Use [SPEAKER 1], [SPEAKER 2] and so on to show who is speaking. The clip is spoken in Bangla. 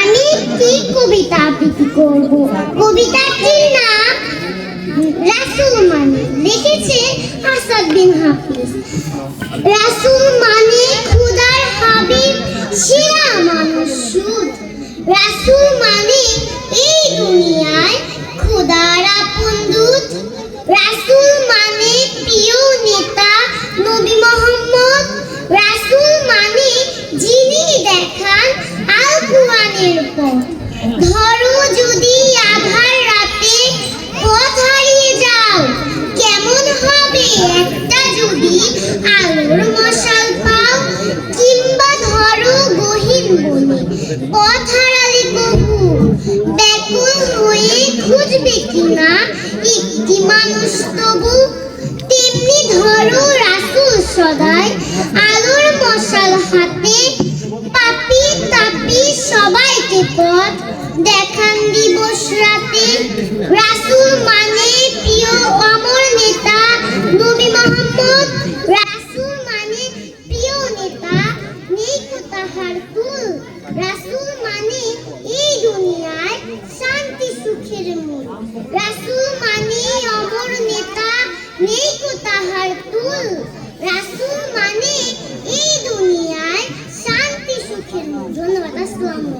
[SPEAKER 1] আমি একটি কবিতা আবৃত্তি করব? কবিতাটির নাম? রাসুল মানে লিখেছেন আসাদ বিন হাফিজ। রাসুল মানে খুদার হাবিব, সেরা মানুষ সুদ। রাসুল মানে এই দুনিয়ায় খুদার আপন দূত। রাসুল মানে প্রিয় নেতা, নবী ধরো যদি আধার রাতে পথ হারিয়ে যাও, কেমন হবে একটা যদি আলোর মশাল পাও? কিংবা ধরো গহীন বনে পথ হারালে বহু ব্যাকুল হয়ে খুঁজবে কিনা একটি মানুষ তবু? তেমনি ধরো রাসুল সদাই কো তাহার কুল মানে এই দুনিয়ায় শান্তি, সুখের মূল মানে অমর নেতা নেই কো মানে এই দুনিয়ায় শান্তি, সুখের ধন্যবাদ, আসসালামু